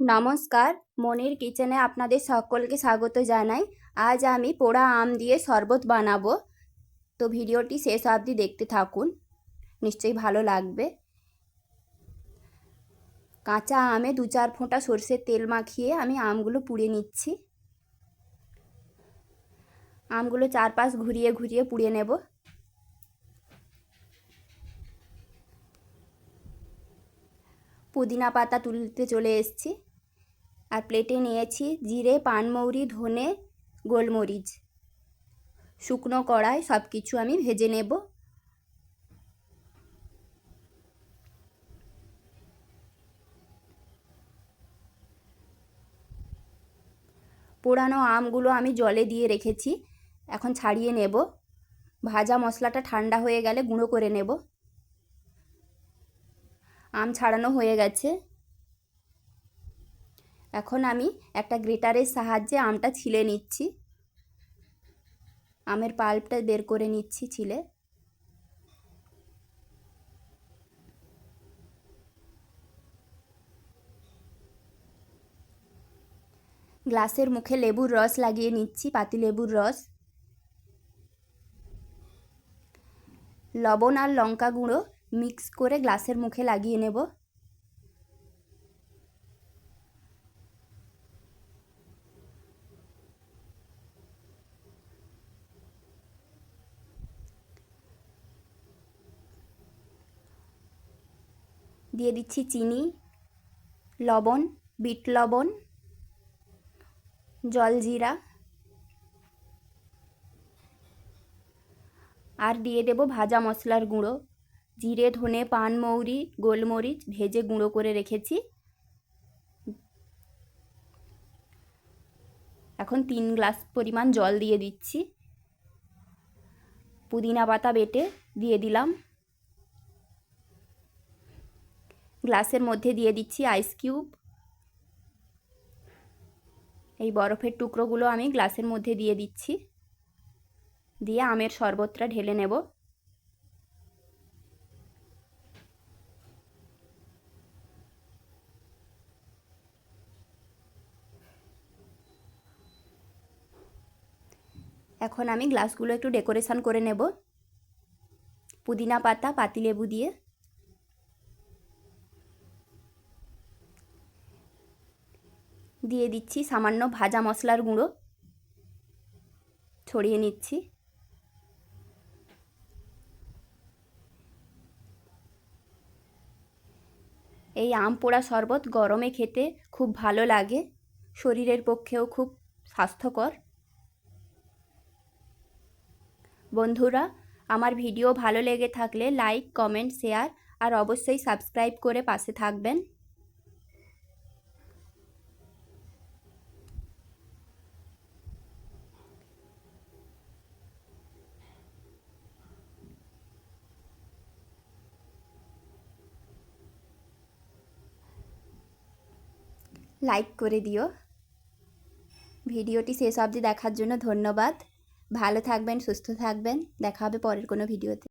নমস্কার, মনির কিচেনে আপনাদের সকলকে স্বাগত জানাই। আজ আমি পোড়া আম দিয়ে শরবত বানাবো। তো ভিডিওটি শেষ অবধি দেখতে থাকুন, নিশ্চয়ই ভালো লাগবে। কাঁচা আমে দু চার ফোঁটা সর্ষের তেল মাখিয়ে আমি আমগুলো পুড়ে নিচ্ছি। আমগুলো চারপাশ ঘুরিয়ে ঘুরিয়ে পুড়ে নেব। পুদিনা পাতা তুলতে চলে এসেছি। আর প্লেটে নিয়েছি জিরে, পানমৌরি, ধনে, গোলমরিচ। শুকনো কড়াই সব কিছু আমি ভেজে নেব। পোড়ানো আমগুলো আমি জলে দিয়ে রেখেছি, এখন ছাড়িয়ে নেব। ভাজা মশলাটা ঠান্ডা হয়ে গেলে গুঁড়ো করে নেব। আম ছাড়ানো হয়ে গেছে। এখন আমি একটা গ্রেটারের সাহায্যে আমটা ছিলে নিচ্ছি। আমের পাল্পটা বের করে নিচ্ছি ছিলে। গ্লাসের মুখে লেবুর রস লাগিয়ে নিচ্ছি, পাতি লেবুর রস। লবণ আর লঙ্কা গুঁড়ো মিক্স করে গ্লাসের মুখে লাগিয়ে নেব। দিয়ে দিচ্ছি চিনি, লবণ, বিট লবণ জলজিরা আর দিয়ে দেব ভাজা মশলার গুঁড়ো। জিরে, ধনে পানমৌরি গোলমরিচ ভেজে গুঁড়ো করে রেখেছি। এখন তিন গ্লাস পরিমাণ জল দিয়ে দিচ্ছি। পুদিনা পাতা বেটে দিয়ে দিলাম। গ্লাসের মধ্যে দিয়ে দিচ্ছি আইস কিউব এই বরফের টুকরোগুলো আমি গ্লাসের মধ্যে দিয়ে দিচ্ছি। দিয়ে আমের শরবতটা ঢেলে নেব। এখন আমি গ্লাসগুলো একটু ডেকোরেশন করে নেব। পুদিনা পাতা, পাতিলেবু দিয়ে। দিয়ে দিচ্ছি সামান্য ভাজা মশলার গুঁড়ো। ছড়িয়ে নিচ্ছি। এই আম পোড়া শরবত গরমে খেতে খুব ভালো লাগে। শরীরের পক্ষেও খুব স্বাস্থ্যকর। বন্ধুরা, আমার ভিডিও ভালো লেগে থাকলে লাইক, কমেন্ট, শেয়ার আর অবশ্যই সাবস্ক্রাইব করে পাশে থাকবেন। লাইক করে দিও। ভিডিওটি শেষ অবধি দেখার জন্য ধন্যবাদ। ভালো থাকবেন, সুস্থ থাকবেন। দেখা হবে পরের কোনো ভিডিওতে।